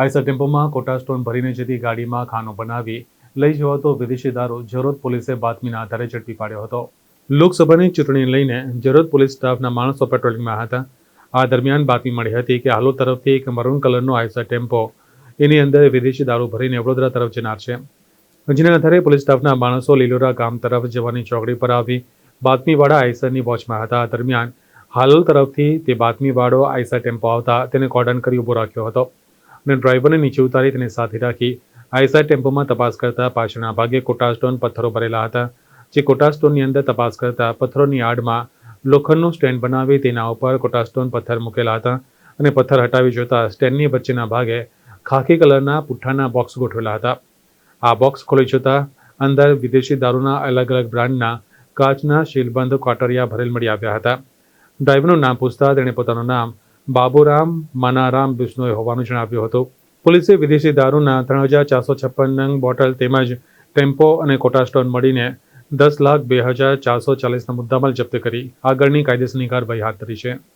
Eicher ટેમ્પોમાં quota stone ભરીને જતી ગાડીમાં ખાનો બનાવી લઈ જવાતો વિદેશી દારૂ જરોદ પોલીસે બાતમીના આધારે ઝડપી પાડ્યો હતો. લોકસભાની ચૂંટણી લઈને જરોદ પોલીસ સ્ટાફના માણસો પેટ્રોલિંગમાં હતા. આ દરમિયાન બાતમી મળી હતી કે હાલો તરફથી એક મરૂન કલરનો આઈસર ટેમ્પો એની અંદર વિદેશી દારૂ ભરીને વડોદરા તરફ જનાર છે. જેના આધારે પોલીસ સ્ટાફના માણસો લીલોરા ગામ તરફ જવાની ચોકડી પર આવી બાતમીવાળા આઈસરની વોચમાં હતા. દરમિયાન હાલોલ તરફથી તે બાતમીવાળો આઈસર ટેમ્પો આવતા તેને કોર્ડન કરી ઊભો રાખ્યો હતો. અને ડ્રાઈવરને નીચે ઉતારી તેને સાથે રાખી આઈસા ટેમ્પોમાં તપાસ કરતા પાછળના ભાગે કોટા સ્ટોન પથ્થરો ભરેલા હતા, જે કોટા સ્ટોનની અંદર તપાસ કરતા પથ્થરોની આડમાં લોખંડનું સ્ટેન્ડ બનાવી તેના ઉપર કોટાસ્ટોન પથ્થર મૂકેલા હતા અને પથ્થર હટાવી જોતા સ્ટેન્ડની વચ્ચેના ભાગે ખાખી કલરના પુઠ્ઠાના બોક્સ ગોઠવેલા હતા. આ બોક્સ ખોલી જોતા અંદર વિદેશી દારૂના અલગ અલગ બ્રાન્ડના કાચના શીલબંધ કોટરિયા ભરેલ મળી આવ્યા હતા. ડ્રાઈવરનું નામ પૂછતા તેણે પોતાનું નામ બાબુરામ, મનારામ બિશ્નોઈ હોવાનું જણાવ્યું હતું. પોલીસે વિદેશી દારૂના ત્રણ હજાર ચારસો છપ્પન નંગ બોટલ તેમજ ટેમ્પો અને કોટા સ્ટોન મળીને દસ લાખ બે હજાર ચારસો ચાલીસના મુદ્દામાલ જપ્ત કરી. આગળની કાયદેસરની કાર્યવાહી હાથ ધરી છે.